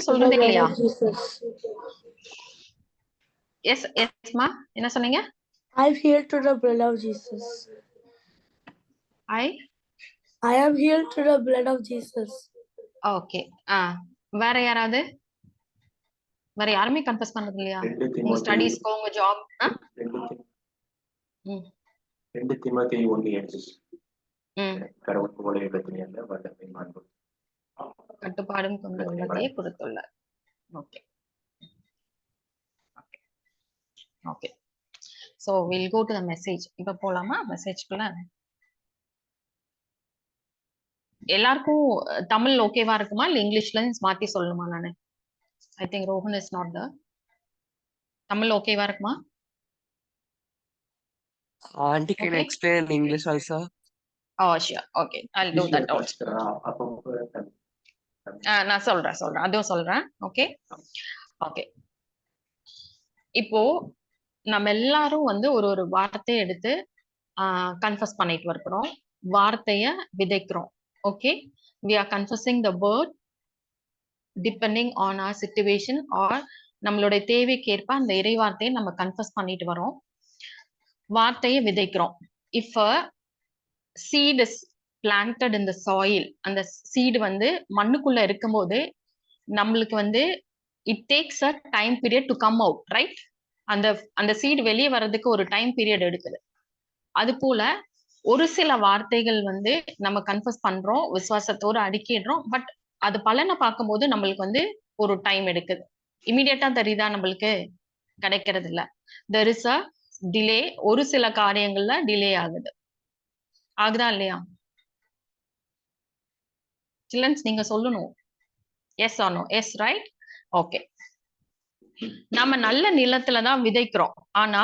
சொல்றது இல்லையா. எஸ் எஸ்மா என்ன சொன்னீங்க I'm healed to the blood of Jesus. I I am healed to the blood of Jesus. Okay ஆ வேற யாராவது? வேற யாருமே கன்ஃபஸ் பண்றது இல்லையா? உங்க ஸ்டடீஸ்க்கோ உங்க ஜாப் ரெண்டு தி- ம். ரெண்டு திமோத்தி ஒண்ணு அஞ்சு ம். கடவுள் உலக அல்ல வல்லமை மாண்பு. கட்டுப்பாடும் கொண்டு உள்ளதையே கொடுத்துள்ளார். Okay. Okay. So will go to the message இப்போ போலாமா? மெசேஜ்குள்ள எல்லாருக்கும் தமிழ் ஓகேவா இருக்குமா? இல்லை இங்கிலீஷ்ல மாத்தி சொல்லணுமா நானு? I think Rohan is not the Tamil ஓகேவா இருக்குமா? Okay. explain in English also? Oh sure okay I do that also நான் சொல்றேன் சொல்றேன். அதுவும் சொல்றேன். ஓகே ஓகே இப்போ நம்ம எல்லாரும் வந்து ஒரு ஒரு வார்த்தையை எடுத்து கன்ஃபஸ் பண்ணிட்டு இருக்கிறோம். வார்த்தைய விதைக்கிறோம். Okay we are confusing the word depending on our situation or நம்மளுடைய தேவைக்கேற்ப அந்த இறை வார்த்தையை நம்ம கன்ஃபஸ் பண்ணிட்டு வரோம். வார்த்தையை விதைக்கிறோம். இஃப் சீட் இஸ் பிளான்டட் இந்த சாயில் அந்த சீடு வந்து மண்ணுக்குள்ள இருக்கும்போது நம்மளுக்கு வந்து it takes a time period to come out right அந்த அந்த சீடு வெளியே வர்றதுக்கு ஒரு டைம் பீரியட் எடுக்குது. அது போல ஒரு சில வார்த்தைகள் வந்து நம்ம கன்ஃபர்ஸ் பண்றோம் விசுவாசத்தோடு அடுக்கிடுறோம் பட் அது பலனை பார்க்கும்போது நம்மளுக்கு வந்து ஒரு டைம் எடுக்குது. இமீடியட்டா தெரியுதா நம்மளுக்கு? கிடைக்கிறது இல்ல தெர் இஸ் அ டிலே ஒரு சில காரியங்கள்ல டிலே ஆகுது. ஆகுதா இல்லையா? சில்ட்ரன்ஸ் நீங்க சொல்லணும். எஸ் ஆனோ எஸ் ரைட் ஓகே நம்ம நல்ல நிலத்துல தான் விதைக்கிறோம். ஆனா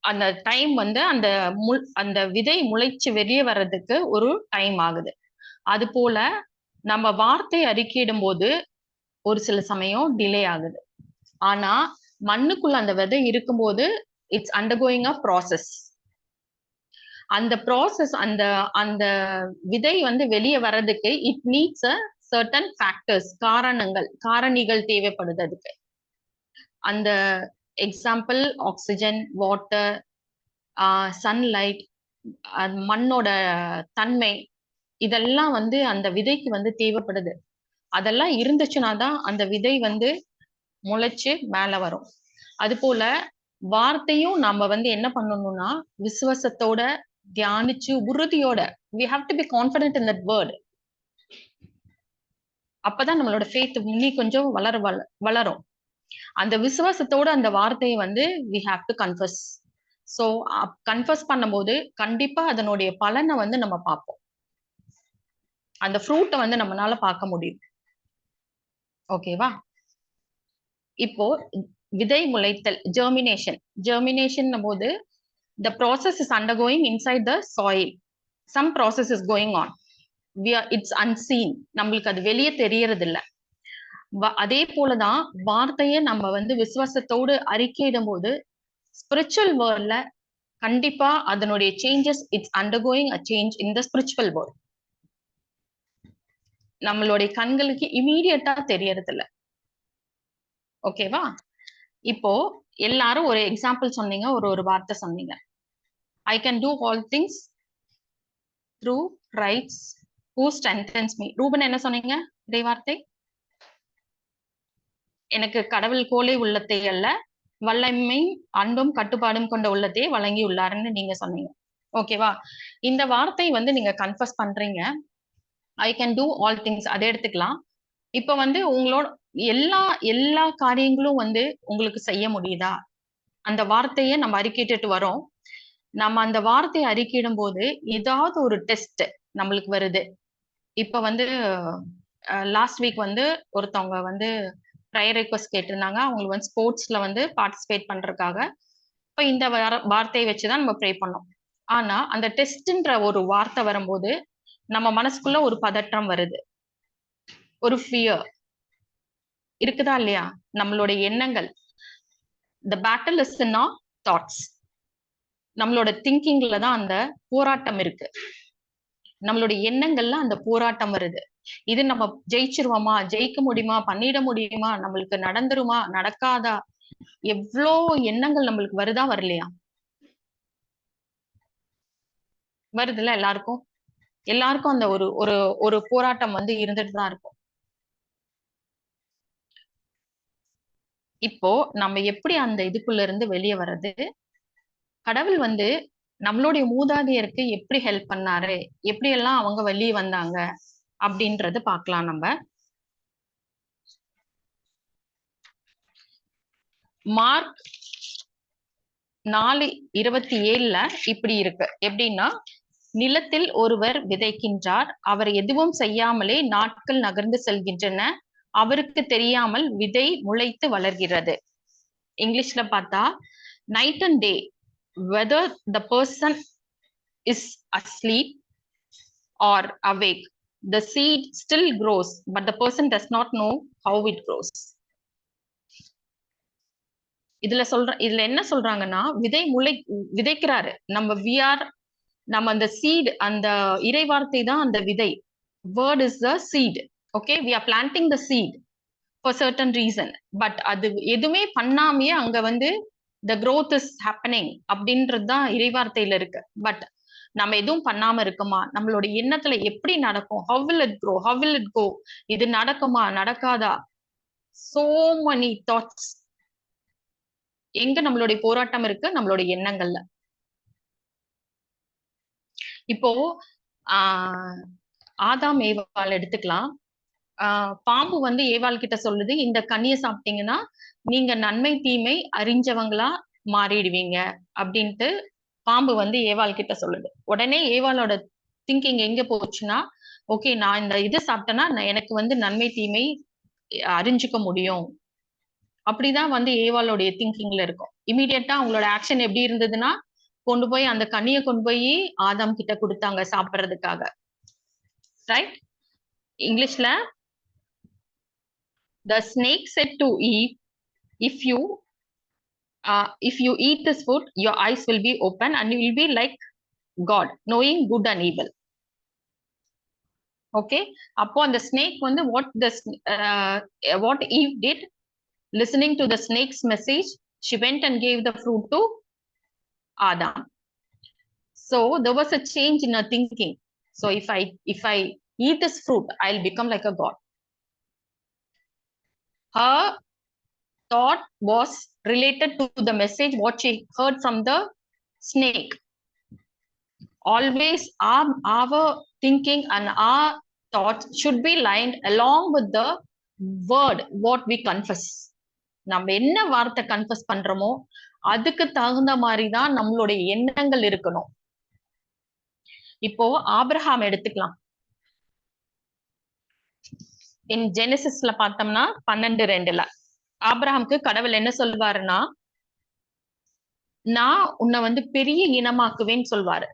அந்த டைம் வந்து அந்த முள் அந்த விதை முளைச்சு வெளியே வர்றதுக்கு ஒரு டைம் ஆகுது. அது போல நம்ம வார்த்தை அறிக்கையிடும் போது ஒரு சில சமயம் டிலே ஆகுது. ஆனா மண்ணுக்குள்ள அந்த விதை இருக்கும்போது இட்ஸ் அண்டர்கோயிங் அ ப்ராசஸ் அந்த ப்ராசஸ் அந்த அந்த விதை வந்து வெளியே வர்றதுக்கு it needs a certain factors காரணங்கள் காரணிகள் தேவைப்படுது அதுக்கு. அந்த எக்ஸாம்பிள் ஆக்சிஜன் வாட்டர் சன்லைட் மண்ணோட தன்மை இதெல்லாம் வந்து அந்த விதைக்கு வந்து தேவைப்படுது. அதெல்லாம் இருந்துச்சுன்னா தான் அந்த விதை வந்து முளைச்சு மேல வரும். அது போல வார்த்தையும் நம்ம வந்து என்ன பண்ணணும்னா விசுவாசத்தோட தியானிச்சு உறுதியோட we have to be confident in that word அப்பதான் நம்மளோட ஃபேத் இன்னி கொஞ்சம் வளர வள- வளரும். அந்த விசுவாசத்தோட அந்த வார்த்தையை வந்து we have to confess so confess பண்ணும்போது கண்டிப்பா அதனுடைய பலனை வந்து நம்ம பார்ப்போம். அந்த ஃப்ரூட்டை வந்து நம்மளால பார்க்க முடியும் ஓகேவா இப்போ விதை முளைத்தல் ஜெர்மினேஷன் ஜெர்மினேஷன் போது the process is undergoing inside the soil. Some process is going on. We are it's unseen. நம்மளுக்கு அது வெளியே தெரியறது இல்ல அதே போலதான் வார்த்தையை நம்ம வந்து விசுவாசத்தோடு அறிக்கையிடும் போது ஸ்பிரிச்சுவல் வேர்ல்ட்ல கண்டிப்பா அதனுடைய changes it's undergoing a change in the spiritual world நம்மளுடைய கண்களுக்கு இமீடியட்டா தெரியறது இல்ல ஓகேவா இப்போ எல்லாரும் ஒரு எக்ஸாம்பிள் சொன்னீங்க ஒரு ஒரு வார்த்தை சொன்னீங்க. I can do all things through rights who strengthens me Ruban என்ன சொன்னீங்க? இதே வார்த்தை. எனக்கு கடவுள் கோலை உள்ளத்தை அல்ல வல்லமை அன்பும் கட்டுப்பாடும் கொண்ட உள்ளத்தையே வழங்கி உள்ளாருன்னு நீங்க சொன்னீங்க. ஓகேவா இந்த வார்த்தை வந்து நீங்க கன்ஃபர்ஸ் பண்றீங்க. I can do all things அதை எடுத்துக்கலாம். இப்ப வந்து உங்களோட எல்லா எல்லா காரியங்களும் வந்து உங்களுக்கு செய்ய முடியுதா? அந்த வார்த்தையை நம்ம அறிக்கிட்டு வரோம். நம்ம அந்த வார்த்தையை அறிக்கிடும் போது ஏதாவது ஒரு டெஸ்ட் நம்மளுக்கு வருது. இப்ப வந்து லாஸ்ட் வீக் வந்து ஒருத்தவங்க வந்து ப்ரையர் ரெக்வஸ்ட் கேட்டிருந்தாங்க. அவங்களுக்கு வந்து ஸ்போர்ட்ஸ்ல வந்து பார்ட்டிசிபேட் பண்றதுக்காக. இப்ப இந்த வார- வார்த்தையை வச்சுதான் நம்ம ப்ரே பண்ணோம். ஆனா அந்த டெஸ்ட்ன்ற ஒரு வார்த்தை வரும்போது நம்ம மனசுக்குள்ள ஒரு பதற்றம் வருது. ஒரு ஃபியர் இருக்குதா இல்லையா? நம்மளோட எண்ணங்கள். The battle is in thoughts நம்மளோட திங்கிங்ல தான் அந்த போராட்டம் இருக்கு. நம்மளுடைய எண்ணங்கள்ல அந்த போராட்டம் வருது. இது நம்ம ஜெயிச்சிருவோமா? ஜெயிக்க முடியுமா? பண்ணிட முடியுமா? நம்மளுக்கு நடந்துருமா? நடக்காதா? எவ்வளோ எண்ணங்கள் நம்மளுக்கு வருதா வரலையா? வருதுல்ல எல்லாருக்கும்? எல்லாருக்கும் அந்த ஒரு ஒரு ஒரு போராட்டம் வந்து இருந்துட்டு தான் இருக்கும். இப்போ நம்ம எப்படி அந்த இதுக்குள்ள இருந்து வெளியே வர்றது? கடவுள் வந்து நம்மளுடைய மூதாதையருக்கு எப்படி ஹெல்ப் பண்ணாரு? எப்படி எல்லாம் அவங்க வெளியே வந்தாங்க? அப்படின்றது பார்க்கலாம் நம்ம. மார்க் நாலு இருபத்தி ஏழுல இப்படி இருக்கு. எப்படின்னா நிலத்தில் ஒருவர் விதைக்கின்றார். அவர் எதுவும் செய்யாமலே நாட்கள் நகர்ந்து செல்கின்றன. அவருக்கு தெரியாமல் விதை முளைத்து வளர்கிறது. இங்கிலீஷ்ல பார்த்தா night and day whether the person is asleep or awake the seed still grows but the person does not know how it grows இதுல சொல்ற இதுல என்ன சொல்றாங்கன்னா விதை முளை விதைக்கிறாரு. நம்ம வி ஆர் நம்ம அந்த சீட் அந்த இறைவார்த்தை தான் அந்த விதை. Word is the seed okay we are planting the seed for certain reason but அது எதுவுமே பண்ணாமையே அங்க வந்து த க்ரோத் இஸ் ஹேப்பனிங் அப்படின்றது தான் இறைவார்த்தையில இருக்கு. பட் நம்ம எதுவும் பண்ணாம இருக்குமா? நம்மளோட எண்ணத்துல எப்படி நடக்கும்? How will it grow how will it go இது நடக்குமா? நடக்காதா? சோ மெனி தாட்ஸ் எங்க நம்மளுடைய போராட்டம் இருக்கு? நம்மளுடைய எண்ணங்கள்ல. இப்போ ஆஹ் ஆதாம் ஏவால் எடுத்துக்கலாம். பாம்பு வந்து ஏவாள் கிட்ட சொல்லுது இந்த கண்ணியை சாப்பிட்டீங்கன்னா நீங்க நன்மை தீமை அறிஞ்சவங்களா மாறிடுவீங்க அப்படின்ட்டு பாம்பு வந்து ஏவாள் கிட்ட சொல்லுது. உடனே ஏவாளோட திங்கிங் எங்க போச்சுன்னா ஓகே நான் இந்த இது சாப்பிட்டேன்னா நான் எனக்கு வந்து நன்மை தீமை அறிஞ்சுக்க முடியும். அப்படிதான் வந்து ஏவாளுடைய திங்கிங்ல இருக்கும். இமீடியட்டா அவங்களோட ஆக்ஷன் எப்படி இருந்ததுன்னா கொண்டு போய் அந்த கண்ணியை கொண்டு போய் ஆதாம் கிட்ட கொடுத்தாங்க சாப்பிட்றதுக்காக. ரைட் இங்கிலீஷ்ல the snake said to Eve if you if you eat this food your eyes will be open and you will be like God knowing good and evil okay அப்போ அந்த ஸ்னேக் வந்து what the what Eve did listening to the snake's message, she went and gave the fruit to Adam. So there was a change in her thinking. So if I if I eat this fruit, I'll become like a god. Her thought was related to the message what she heard from the snake. Always our, our thinking and our thoughts should be lined along with the word what we confess. நம்ம என்ன வார்த்தை confuse பண்றோமோ அதுக்கு தகுந்த மாதிரி தான் நம்மளுடைய எண்ணங்கள் இருக்கணும் இப்போ ஆப்ரஹாம் எடுத்துக்கலாம் இன் ஜெனிசிஸ்ல பார்த்தோம்னா பன்னெண்டு ரெண்டுல. ஆப்ரஹாம்க்கு கடவுள் என்ன சொல்வாருன்னா நான் உன்னை வந்து பெரிய இனமாக்குவேன்னு சொல்வாரு.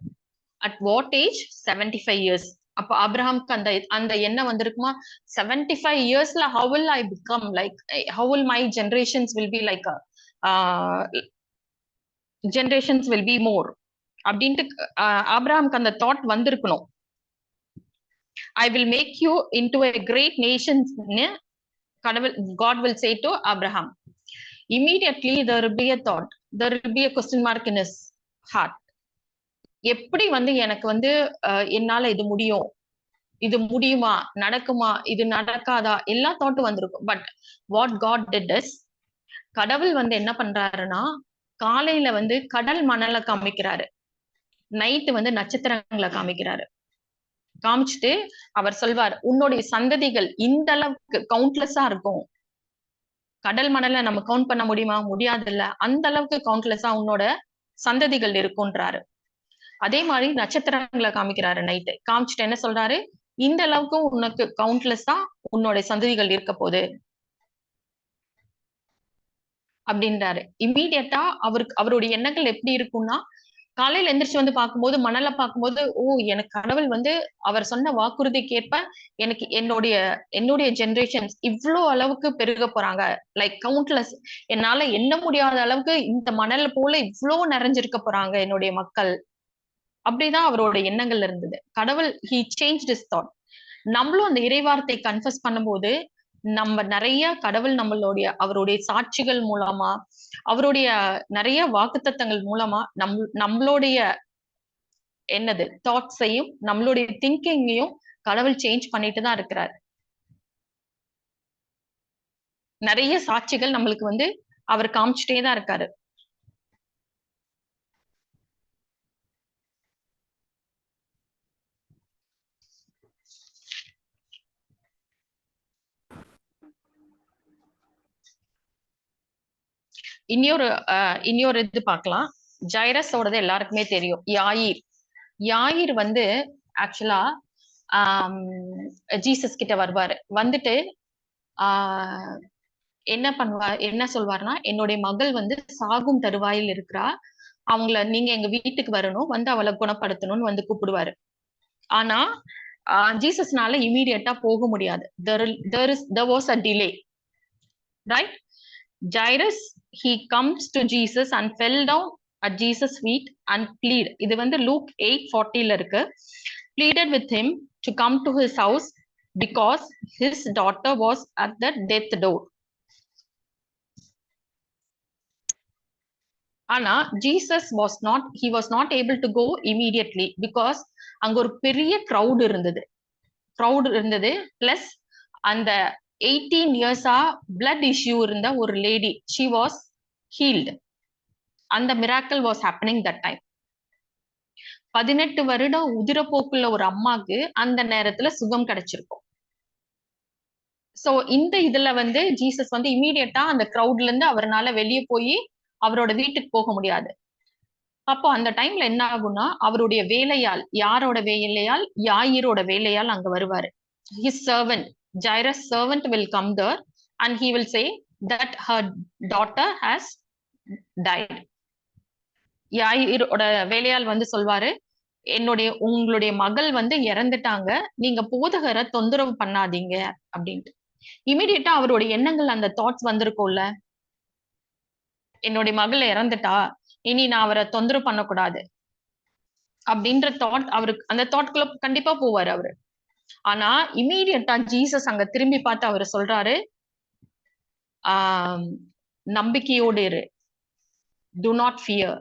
At what age seventy five years அப்போ ஆப்ரஹாம்க்கு அந்த அந்த எண்ணம் வந்திருக்குமா? செவன்டி ஃபைவ் இயர்ஸ்ல how will I become like how will my generations will be like generations will be more அப்படின்ட்டு uh, ஆப்ரஹாம்க்கு அந்த தாட் வந்திருக்கணும். I will make you into great நேஷன்ஸ்னு கடவுள் God will say to Abraham immediately there be a thought there be a question mark in his heart எப்படி வந்து எனக்கு வந்து என்னால இது முடியும்? இது முடியுமா? நடக்குமா? இது நடக்காதா? எல்லா தாட்டும் வந்திருக்கும். But what God did is கடவுள் வந்து என்ன பண்றாருன்னா காலையில வந்து கடல் மணலை காமிக்கிறாரு. நைட்டு வந்து நட்சத்திரங்களை காமிக்கிறாரு. காமிச்சுட்டு அவர் சொல்வார் உன்னுடைய சந்ததிகள் இந்த அளவுக்கு கவுண்ட்லெஸ்ஸா இருக்கும். கடல் மணலை நம்ம கவுண்ட் பண்ண முடியுமா? முடியாது இல்ல அந்த அளவுக்கு கவுண்ட்லெஸ்ஸா உன்னோட சந்ததிகள் இருக்கும்ன்றாரு. அதே மாதிரி நட்சத்திரங்களை காமிக்கிறாரு நைட்டு காமிச்சிட்டு என்ன சொல்றாரு? இந்த அளவுக்கு உனக்கு கவுண்ட்லெஸ்ஸா உன்னோட சந்ததிகள் இருக்க போகுது. அப்படின்றாரு. இம்மீடியட்டா அவருக்கு அவருடைய எண்ணங்கள் எப்படி இருக்கும்னா காலையில எந்திரிச்சு வந்து பார்க்கும்போது மணலை பார்க்கும்போது ஓ எனக்கு கடவுள் வந்து அவர் சொன்ன வாக்குறுதிக்கு ஏற்ப எனக்கு என்னுடைய என்னுடைய ஜென்ரேஷன்ஸ் இவ்வளோ அளவுக்கு பெருக போறாங்க. லைக் கவுண்ட்லெஸ் என்னால எண்ண முடியாத அளவுக்கு இந்த மணல் போல இவ்வளோ நிறைஞ்சிருக்க போறாங்க என்னுடைய மக்கள். அப்படிதான் அவரோட எண்ணங்கள் இருந்தது. கடவுள் ஹி சேஞ்ச் இஸ் தாட் நம்மளும் அந்த இறைவார்த்தை கன்ஃபஸ் பண்ணும்போது நம்ம நிறைய கடவுள் நம்மளுடைய அவருடைய சாட்சிகள் மூலமா அவருடைய நிறைய வாக்குத்தத்தங்கள் மூலமா நம் நம்மளுடைய என்னது தாட்ஸையும் நம்மளுடைய திங்கிங்கையும் கடவுள் சேஞ்ச் பண்ணிட்டு தான் இருக்கிறார். நிறைய சாட்சிகள் நம்மளுக்கு வந்து அவர் காமிச்சுட்டே தான் இருக்காரு. இன்னொரு இன்னொரு இது பார்க்கலாம். ஜைரஸோடது எல்லாருக்குமே தெரியும். யாயிர். யாயிர் வந்து ஆக்சுவலா ஜீசஸ் கிட்ட வருவாரு. வந்துட்டு ஆஹ் என்ன பண்ணுவா என்ன சொல்வாருன்னா என்னுடைய மகள் வந்து சாகும் தருவாயில் இருக்கிறா. அவங்கள நீங்க எங்க வீட்டுக்கு வரணும். வந்து அவளை குணப்படுத்தணும்னு வந்து கூப்பிடுவாரு. ஆனா ஜீசஸ்னால இமீடியட்டா போக முடியாது. There is the was a delay right jairus he comes to jesus and fell down at jesus feet and plead இது வந்து லூக் எயிட் ஃபார்ட்டில இருக்கு pleaded with him to come to his house because his daughter was at the death door ஆனா Jesus was not he was not able to go immediately because அங்க ஒரு பெரிய crowd இருந்தது crowd இருந்தது plus அந்த eighteen இயர்ஸா blood issue இருந்த ஒரு லேடி ஷி வாஸ் ஹீல்டு அந்த miracle was happening that time பதினெட்டு வருடம் உதிரப்போக்குள்ள ஒரு அம்மாக்கு அந்த நேரத்துல சுகம் கிடைச்சிருக்கும். சோ இந்த இதுல வந்து ஜீசஸ் வந்து இமீடியட்டா அந்த க்ரௌட்ல இருந்து அவர்னால வெளியே போய் அவரோட வீட்டுக்கு போக முடியாது. அப்போ அந்த டைம்ல என்ன ஆகும்னா அவருடைய வேலையால் யாரோட வேலையால்? யாயிரோட வேலையால் அங்க வருவாரு. His servant Jairus' servant will come there and he will say that her daughter has died யாயிரோட வேலையால் வந்து சொல்வாரு என்னுடைய உங்களுடைய மகள் வந்து இறந்துட்டாங்க. நீங்க போதகரை தொந்தரவு பண்ணாதீங்க. அப்படின்ட்டு. இமீடியட்டா அவருடைய எண்ணங்கள் அந்த தாட்ஸ் வந்திருக்கும்ல. என்னுடைய மகள் இறந்துட்டா. இனி நான் அவரை தொந்தரவு பண்ணக்கூடாது. அப்படின்ற தாட் அவருக்கு அந்த தாட்குள்ள கண்டிப்பா போவாரு அவரு. ஆனா இமீடியட்டா ஜீசஸ் அங்க திரும்பி பார்த்து அவர் சொல்றாரு ஆஹ் நம்பிக்கையோடு இரு. டு நாட் ஃபியர்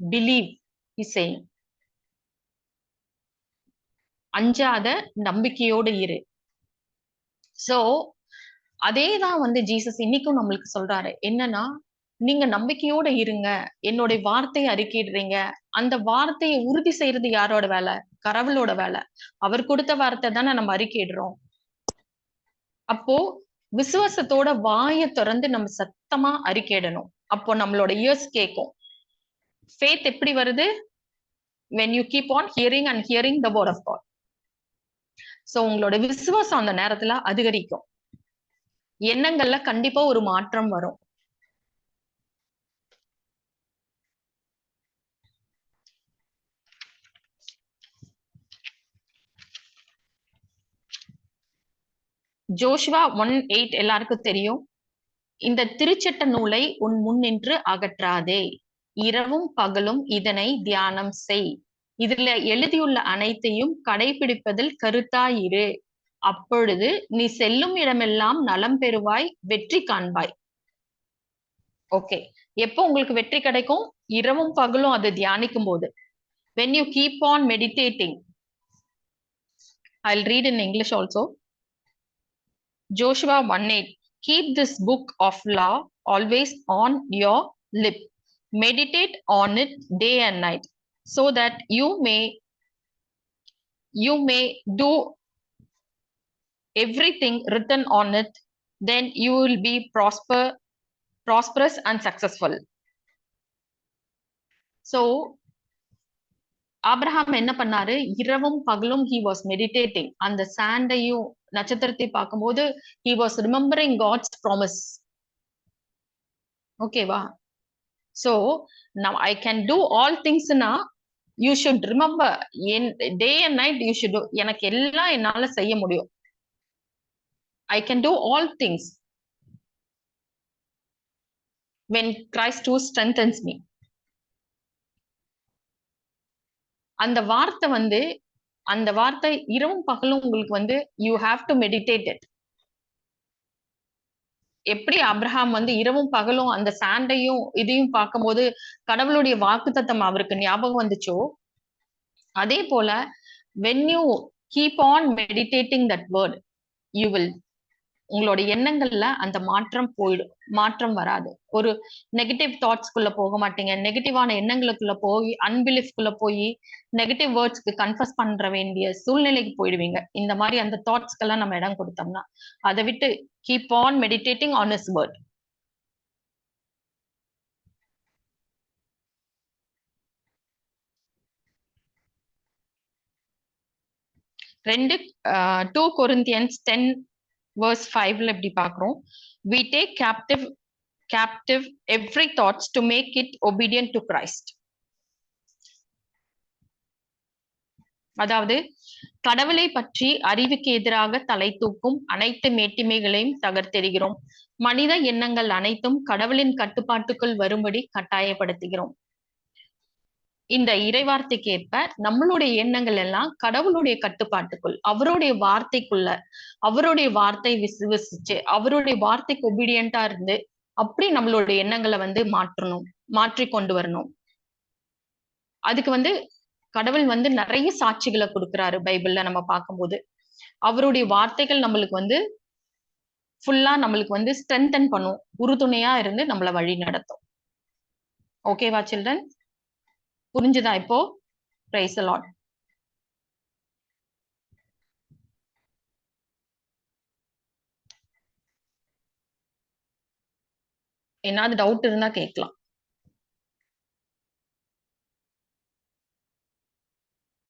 பிலீவ் இசை அஞ்சாத நம்பிக்கையோடு இரு. சோ அதே தான் வந்து ஜீசஸ் இன்னைக்கும் நம்மளுக்கு சொல்றாரு. என்னன்னா நீங்க நம்பிக்கையோட இருங்க. என்னுடைய வார்த்தையை அறிக்கிடுறீங்க அந்த வார்த்தையை உறுதி செய்யறது யாரோட வேலை? கடவுளோட வேலை. அவர் கொடுத்த வார்த்தை தானே நம்ம அறிக்கையிடுறோம். அப்போ விசுவாசத்தோட வாயை திறந்து நம்ம சத்தமா அறிக்கையிடணும். அப்போ நம்மளோட இயர்ஸ் கேட்கும் ஃபேத் எப்படி வருது? When you keep on hearing and hearing the word of God so உங்களோட விசுவாசம் அந்த நேரத்துல அதிகரிக்கும். எண்ணங்கள்ல கண்டிப்பா ஒரு மாற்றம் வரும். ஜோஷுவா ஒன் எயிட் எல்லாருக்கும் தெரியும். இந்த திருச்சட்ட நூலை உன் முன் நின்று அகற்றாதே. இரவும் பகலும் இதனை தியானம் செய். இதுல எழுதியுள்ள அனைத்தையும் கடைபிடிப்பதில் கருத்தாயிரு. அப்பொழுது நீ செல்லும் இடமெல்லாம் நலம் பெறுவாய் வெற்றி காண்பாய். ஓகே. எப்போ உங்களுக்கு வெற்றி கிடைக்கும்? இரவும் பகலும் அதை தியானிக்கும் போது. When you keep on meditating I read in English also joshua 1 8 keep this book of law always on your lip. Meditate on it day and night so that you may you may do everything written on it then you will be prosper prosperous and successful. So Abraham என்ன பண்ணாரு? இரவும் பகலும் he was meditating அந்த சாண்டையும் நட்சத்திரத்தை பார்க்கும்போது he was remembering God's promise ஓகேவா so now I can do all திங்ஸ்னா you should remember in day and night you should எனக்கு எல்லாம் என்னால செய்ய முடியும். I can do all things when Christ to strengthens me அந்த வார்த்தை வந்து அந்த வார்த்தை இரவும் பகலும் உங்களுக்கு வந்து you have to meditate it எப்படி அப்ரஹாம் வந்து இரவும் பகலும் அந்த சாண்டையும் இதையும் பார்க்கும்போது கடவுளுடைய வாக்குத்தத்தம் அவருக்கு ஞாபகம் வந்துச்சோ? அதே போல when you keep on meditating that word you will உங்களோட எண்ணங்கள்ல அந்த மாற்றம் போயிடும். மாற்றம் வராது. ஒரு நெகட்டிவ் தாட்ஸ்குள்ள போக மாட்டீங்க. நெகட்டிவான எண்ணங்களுக்குள்ள போய் அன்பிலீஃப்குள்ள போய் நெகட்டிவ் வேர்ட்ஸ்க்கு கன்ஃபஸ் பண்ற வேண்டிய சூழ்நிலைக்கு போயிடுவீங்க. இந்த மாதிரி அந்த தாட்ஸ்க்கெல்லாம் நம்ம இடம் கொடுத்தோம்னா அதை விட்டு keep on meditating on his word ரெண்டு டூ கொரிந்தியன்ஸ் டென் வேர்ஸ் ஃபைவ்ல இப்படி பாக்குறோம் we take captive captive every thoughts to make it obedient to Christ அதாவது கடவுளை பற்றி அறிவுக்கு எதிராக தலை தூக்கும் அனைத்து மேட்டிமைகளையும் தகர்த்தெறிகிறோம். மனித எண்ணங்கள் அனைத்தும் கடவுளின் கட்டுப்பாட்டுக்குள் வரும்படி கட்டாயப்படுத்துகிறோம். இந்த இறைவார்த்தைக்கு ஏற்ப நம்மளுடைய எண்ணங்கள் எல்லாம் கடவுளுடைய கட்டுப்பாட்டுக்குள் அவருடைய வார்த்தைக்குள்ள அவருடைய வார்த்தை விசுவசிச்சு அவருடைய வார்த்தைக்கு ஒபீடியண்டா இருந்து அப்படி நம்மளுடைய எண்ணங்களை வந்து மாற்றணும் மாற்றி கொண்டு வரணும். அதுக்கு வந்து கடவுள் வந்து நிறைய சாட்சிகளை கொடுக்குறாரு பைபிள்ல நம்ம பார்க்கும்போது. அவருடைய வார்த்தைகள் நம்மளுக்கு வந்து ஃபுல்லா நம்மளுக்கு வந்து ஸ்ட்ரென்தன் பண்ணும் உறுதுணையா இருந்து நம்மள வழி நடத்தும் ஓகேவா சில்ட்ரன் புரிஞ்சுதா இப்போ? பிரைஸ் லாட் ஏதாவது டவுட் இருந்தா கேட்கலாம்.